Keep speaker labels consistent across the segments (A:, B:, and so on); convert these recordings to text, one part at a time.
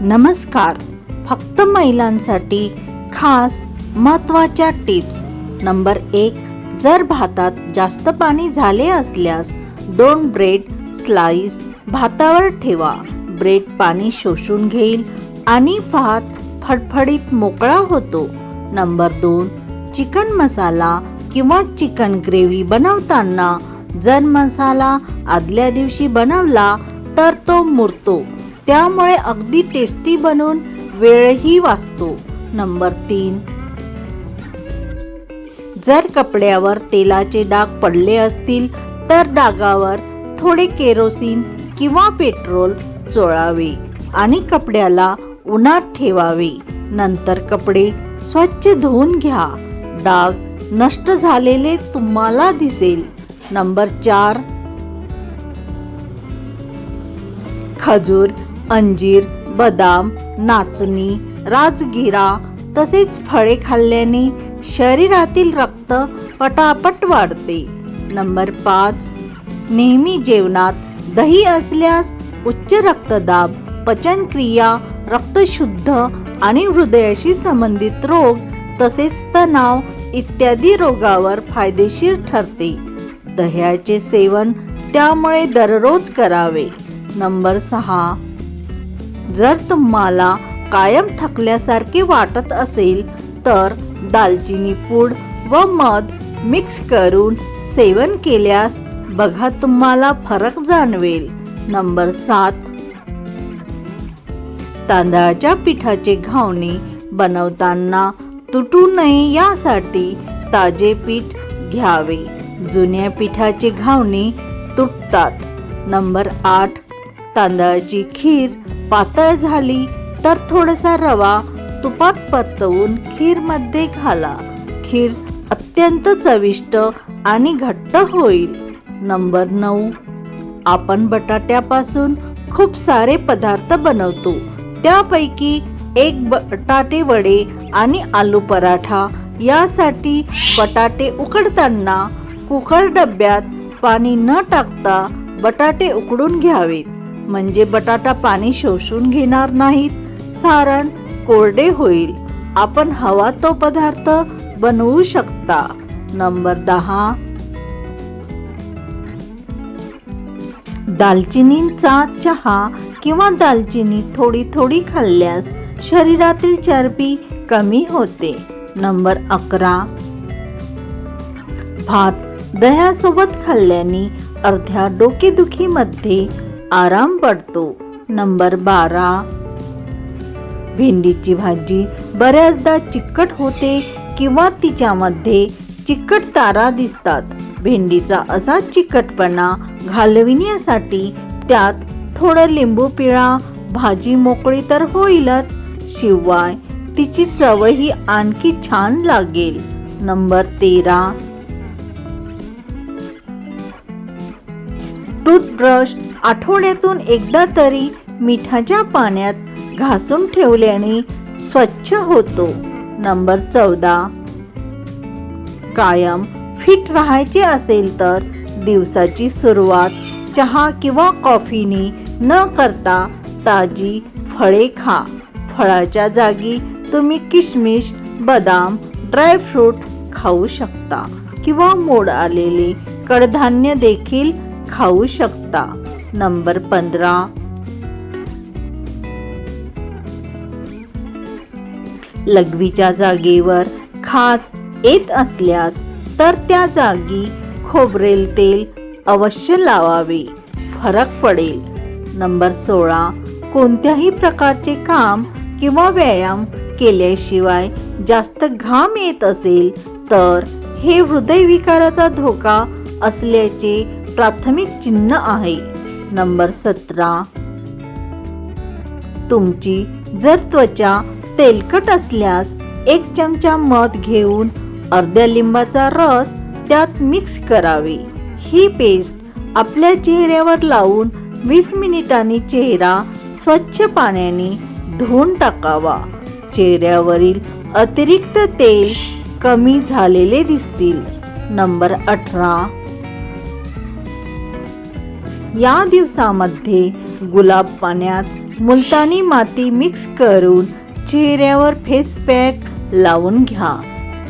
A: नमस्कार. फक्त महिलांसाठी खास महत्त्वाच्या टिप्स. नंबर एक जर भातात जास्त पाणी झाले असल्यास दोन ब्रेड स्लाइस भातावर ठेवा. ब्रेड पाणी शोषून घेईल आणि भात फडफडीत मोकळा होतो. नंबर दोन चिकन मसाला किंवा चिकन ग्रेव्ही बनवताना जर मसाला आदल्या दिवशी बनवला तर तो मुरतो. त्यामुळे अगदी टेस्टी बनून वेळही वाचतो. नंबर तीन. जर कपड्यावर तेलाचे डाग पडले असतील तर डागावर थोडे केरोसिन किंवा पेट्रोल चोळावे आणि कपड्याला उन्हात ठेवावे. नंतर कपडे स्वच्छ धुवून घ्या. डाग नष्ट झालेले तुम्हाला दिसेल. नंबर चार. खजूर अंजीर बदाम नाचणी राजगिरा तसेच फळे खाल्ल्याने शरीरातील रक्त पटापट वाढते. नंबर पाच नेहमी जेवणात दही असल्यास उच्च रक्तदाब पचनक्रिया रक्तशुद्ध आणि हृदयाशी संबंधित रोग तसेच तणाव इत्यादी रोगावर फायदेशीर ठरते. दह्याचे सेवन त्यामुळे दररोज करावे. नंबर सहा जर तुम्हाला कायम थकल्यासारखे वाटत असेल तर दालचिनी पूड व मध मिक्स करून सेवन केल्यास बघा तुम्हाला फरक जाणवेल. नंबर सात. तांदळाच्या पिठाचे घावणे बनवताना तुटू नये यासाठी ताजे पीठ घ्यावे. जुन्या पिठाचे घावणे तुटतात. नंबर आठ. तांदळाची खीर पातळ झाली तर थोडासा रवा तुपात परतवून खीरमध्ये घाला. खीर अत्यंत चविष्ट आणि घट्ट होईल. नंबर नऊ. आपण बटाट्यापासून खूप सारे पदार्थ बनवतो. त्यापैकी एक बटाटे वडे आणि आलू पराठा. यासाठी बटाटे उकडताना कुकर डब्यात पाणी न टाकता बटाटे उकडून घ्यावेत. म्हणजे बटाटा पाणी शोषून घेणार नाहीत. सारण कोरडे होईल. आपण हवा तो पदार्थ बनवू शकता. नंबर दहा. दालचिनीचा चहा किंवा दालचिनी थोडी थोडी खाल्ल्यास शरीरातील चरबी कमी होते. नंबर अकरा. भात दह्यासोबत खाल्ल्याने अर्ध्या डोकेदुखीमध्ये आराम पडतो. नंबर बारा. भेंडीची भाजी बऱ्याचदा चिकट होते किंवा तिच्यामध्ये चिकट तारा दिसतात. भेंडीचा असा चिकटपणा घालविण्यासाठी त्यात थोडं लिंबू पिळा भाजी मोकळी तर होईलच शिवाय तिची चवही आणखी छान लागेल. नंबर तेरा. टूथब्रश आठवड्यातून एकदा तरी मिठाच्या पाण्यात घासून ठेवल्याने स्वच्छ होतो. नंबर चौदा. कायम फिट राहायचे असेल तर दिवसाची सुरुवात चहा किंवा कॉफीने न करता ताजी फळे खा. फळाच्या जागी तुम्ही किशमिश बदाम ड्रायफ्रूट खाऊ शकता किंवा मोड आलेले कडधान्य देखील खाऊ शकता. नंबर पंधरा. लघवीच्या जागेवर खाज येत असल्यास तर त्या जागी खोबरेल तेल अवश्य लावावे. फरक पडेल. नंबर सोळा. कोणत्याही प्रकारचे काम किंवा व्यायाम केल्याशिवाय जास्त घाम येत असेल तर हे हृदयविकाराचा धोका असल्याचे प्राथमिक चिन्ह आहे. नंबर सतरा. तुमची जर त्वचा तेलकट असल्यास एक चमचा मध घेऊन अर्ध्या लिंबाचा रस त्यात मिक्स करावे. ही पेस्ट आपल्या चेहऱ्यावर लावून वीस मिनिटांनी चेहरा स्वच्छ पाण्याने धुवून टाकावा. चेहऱ्यावरील अतिरिक्त तेल कमी झालेले दिसतील. नंबर अठरा. या दिवसामध्ये गुलाब पाण्यात मुलतानी माती मिक्स करून चेहऱ्यावर फेस पॅक लावून घ्या.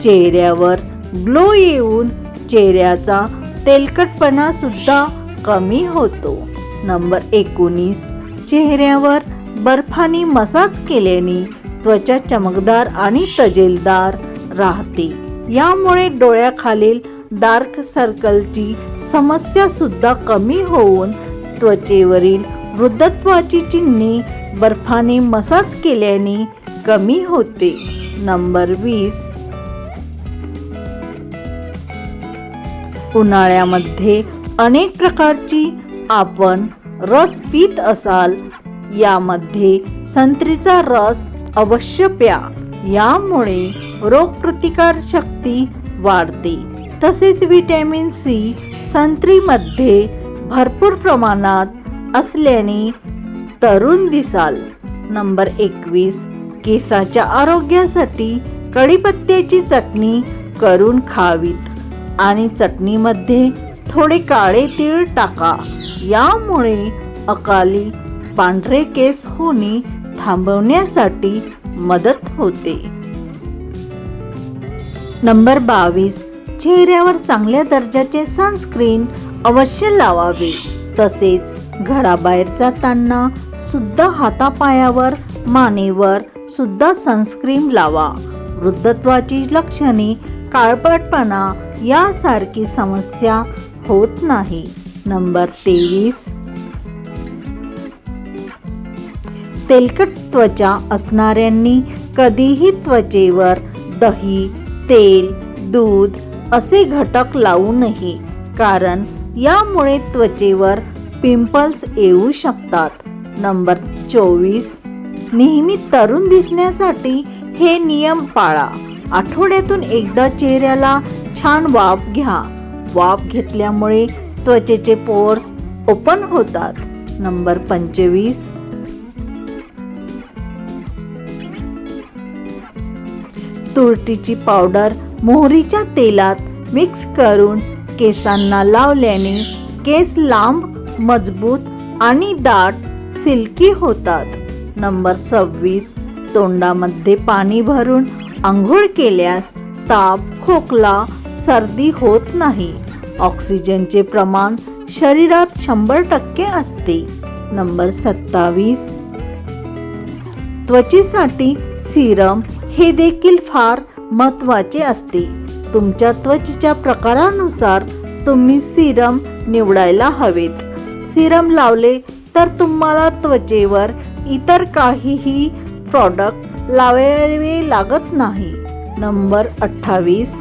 A: चेहऱ्यावर ग्लो येऊन चेहऱ्याचा तेलकटपणा सुद्धा कमी होतो. नंबर एकोणीस चेहऱ्यावर बर्फानी मसाज केल्याने त्वचा चमकदार आणि तजेलदार राहते. यामुळे डोळ्याखालील डार्क सर्कलची समस्या सुद्धा कमी होऊन त्वचेवरील वृद्धत्वाची चिन्हे बर्फाने मसाज केल्याने कमी होते. नंबर वीस. उन्हाळ्यामध्ये अनेक प्रकारची आपण रस पित असाल यामध्ये संत्रीचा रस अवश्य प्या. यामुळे रोगप्रतिकार शक्ती वाढते. तसेच व्हिटॅमिन सी संत्रीमध्ये भरपूर प्रमाणात असल्याने तरुण दिसाल. नंबर एकवीस केसाच्या आरोग्यासाठी कढीपत्त्याची चटणी करून खावीत आणि चटणीमध्ये थोडे काळे तीळ टाका. यामुळे अकाली पांढरे केस होणे थांबवण्यासाठी मदत होते. नंबर बावीस चेहऱ्यावर चांगल्या दर्जाचे सनस्क्रीन अवश्य लावावे. तसेच घराबाहेर जाताना सुद्धा हातापायावर मानेवर सुद्धा सनस्क्रीन लावा. वृद्धत्वाची लक्षणे काळपटपणा यासारखी समस्या होत नाही. नंबर तेवीस. तेलकट त्वचा असणाऱ्यांनी कधीही त्वचेवर दही तेल दूध असे घटक लावू नये कारण यामुळे त्वचेवर पिंपल्स येऊ शकतात. नंबर चोवीस. नेहमी तरुण दिसण्यासाठी हे नियम पाळा. आठवड्यातून एकदा चेहऱ्याला छान वाफ घ्या. वाफ घेतल्यामुळे त्वचेचे पोर्स ओपन होतात. नंबर पंचवीस. तुरटीची पावडर मोहरीच्या तेलात मिक्स करून केसांना लावल्याने केस लांब मजबूत आणि दाट सिल्की होतात. नंबर सव्वीस तोंडामध्ये पाणी भरून आंघोळ केल्यास ताप खोकला सर्दी होत नाही. ऑक्सिजनचे प्रमाण शरीरात शंभर टक्के असते. नंबर सत्तावीस त्वचेसाठी सिरम हे देखील फार महत्त्वाचे असते. तुमच्या त्वचेच्या प्रकारानुसार तुम्ही सिरम निवडायला हवेत. सिरम लावले तर तुम्हाला त्वचेवर इतर काहीही प्रॉडक्ट लावावे लागत नाही. नंबर अठ्ठावीस.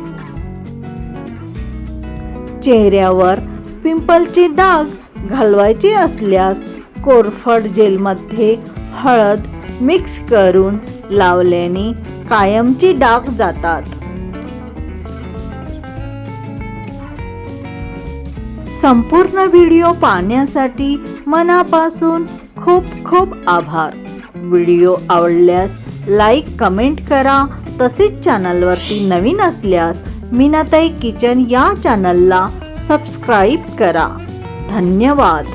A: चेहऱ्यावर पिंपलचे डाग घालवायचे असल्यास कोरफड जेलमध्ये हळद मिक्स करून लावल्याने कायमची डाग जातात. संपूर्ण व्हिडिओ पाहण्यासाठी मनापासून खूप खूप आभार. व्हिडिओ आवडल्यास लाईक कमेंट करा. तसेच चॅनलवरती नवीन असल्यास मीनाताई किचन या चॅनलला सबस्क्राईब करा. धन्यवाद.